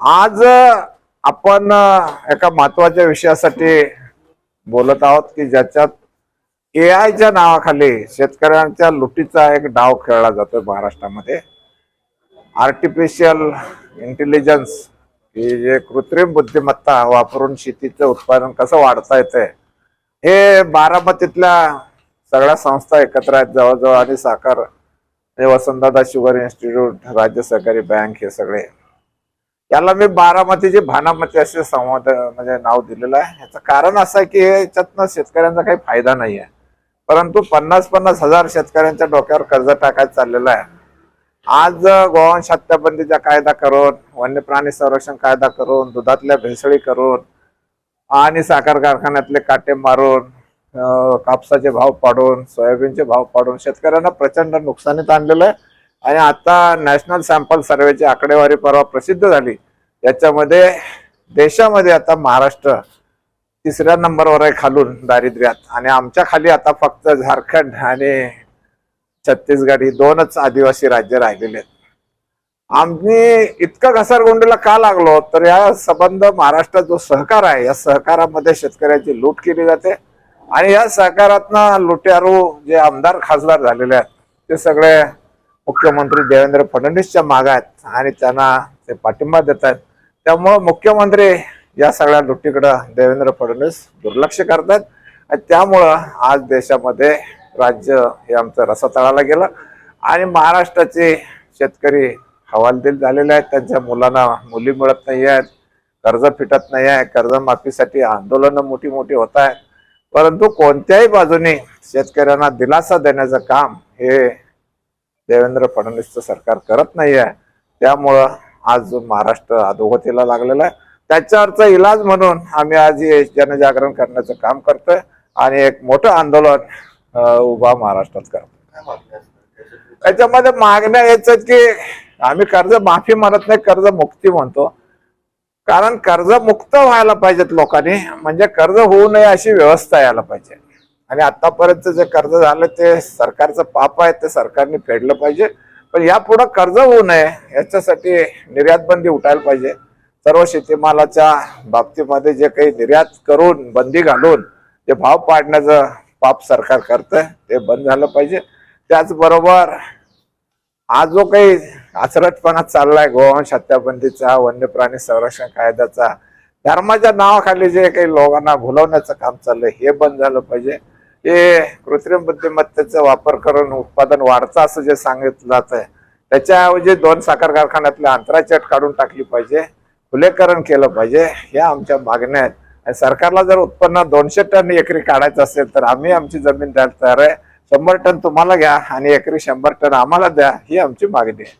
आज आपण एका महत्त्वाच्या विषयासाठी बोलत आहोत की ज्याच्यात ए आयच्या नावाखाली शेतकऱ्यांच्या लुटीचा एक डाव खेळला जातोय महाराष्ट्रामध्ये. आर्टिफिशियल इंटेलिजन्स ही जे कृत्रिम बुद्धिमत्ता वापरून शेतीचं उत्पादन कसं वाढता येतंय हे बारामतीतल्या सगळ्या संस्था एकत्र आहेत. जवळजवळ आणि साखर हे वसंतदादा शुगर इन्स्टिट्यूट राज्य सहकारी बँक हे सगळे. याला मी बारामतीची भानामती असे संवाद म्हणजे नाव दिलेलं आहे. याचं कारण असं आहे की याच्यातनं शेतकऱ्यांचा काही फायदा नाही आहे. परंतु पन्नास पन्नास हजार शेतकऱ्यांच्या डोक्यावर कर्ज टाकायचं चाललेलं आहे. आज गोवंश हत्याबंदीचा कायदा करून वन्य प्राणी संरक्षण कायदा करून दुधातल्या भेसळी करून आणि साखर कारखान्यातले काटे मारून कापसाचे भाव पाडून सोयाबीनचे भाव पाडून शेतकऱ्यांना प्रचंड नुकसानीत आणलेलं आहे. आणि आता नॅशनल सॅम्पल सर्वेची आकडेवारी परवा प्रसिद्ध झाली. याच्यामध्ये देशामध्ये आता महाराष्ट्र तिसऱ्या नंबरवर आहे खालून दारिद्र्यात. आणि आमच्या खाली आता फक्त झारखंड आणि छत्तीसगड ही दोनच आदिवासी राज्य राहिलेले आहेत. आम्ही इतकं घसरगुंडीला का लागलो? तर या संबंध महाराष्ट्रात जो सहकार आहे या सहकारामध्ये शेतकऱ्याची लूट केली जाते. आणि या सहकारातनं लुट्यारू जे आमदार खासदार झालेले आहेत ते सगळे मुख्यमंत्री देवेंद्र फडणवीसच्या मागे आहेत. आणि त्यांना ते पाठिंबा देत आहेत. त्यामुळं मुख्यमंत्री या सगळ्या लुटीकडं देवेंद्र फडणवीस दुर्लक्ष करतात. आणि त्यामुळं आज देशामध्ये राज्य हे आमचं रसातळाला गेलं. आणि महाराष्ट्राचे शेतकरी हवालदिल झालेले आहेत. त्यांच्या मुलांना मुली मिळत नाही आहेत. कर्ज फिटत नाही आहे. कर्जमाफीसाठी आंदोलनं मोठी मोठी होत आहेत. परंतु कोणत्याही बाजूने शेतकऱ्यांना दिलासा देण्याचं काम हे देवेंद्र फडणवीसचं सरकार करत नाही आहे त्यामुळं आज महाराष्ट्र अधोगतीला लागलेला आहे. त्याच्यावरचा इलाज म्हणून आम्ही आज हे जनजागरण करण्याचं काम करतोय आणि एक मोठं आंदोलन उभा महाराष्ट्रात करतो त्याच्यामध्ये मागण्या याच की आम्ही कर्ज माफी म्हणत नाही कर्ज मुक्ती म्हणतो. कारण कर्ज मुक्त व्हायला पाहिजेत लोकांनी म्हणजे कर्ज होऊ नये अशी व्यवस्था यायला पाहिजे. आणि आतापर्यंत जे कर्ज झालं ते सरकारचं पाप आहे ते सरकारने फेडलं पाहिजे. पण यापुढं कर्ज होऊ नये याच्यासाठी निर्यात बंदी उठायला पाहिजे. सर्व शेतीमालाच्या बाबतीमध्ये जे काही निर्यात करून बंदी घालून जे भाव पाडण्याचं पाप सरकार करतंय ते बंद झालं पाहिजे. त्याचबरोबर आज जो काही आचरटपणा चाललाय गोवंश हत्याबंदीचा वन्य प्राणी संरक्षण कायद्याचा धर्माच्या नावाखाली जे काही लोकांना भुलवण्याचं काम चाललंय हे बंद झालं पाहिजे. हे कृत्रिम बुद्धिमत्तेचा वापर करून उत्पादन वाढतं असं जे सांगितलं जात आहे. त्याच्याऐवजी दोन साखर कारखान्यातल्या अंतराचेट काढून टाकली पाहिजे खुलेकरण केलं पाहिजे ह्या आमच्या मागण्या आहेत. आणि सरकारला जर उत्पन्न दोनशे टन एकरी काढायचं असेल तर आम्ही आमची जमीन द्यायला तयार आहे. शंभर टन तुम्हाला घ्या आणि एकरी शंभर टन आम्हाला द्या ही आमची मागणी आहे.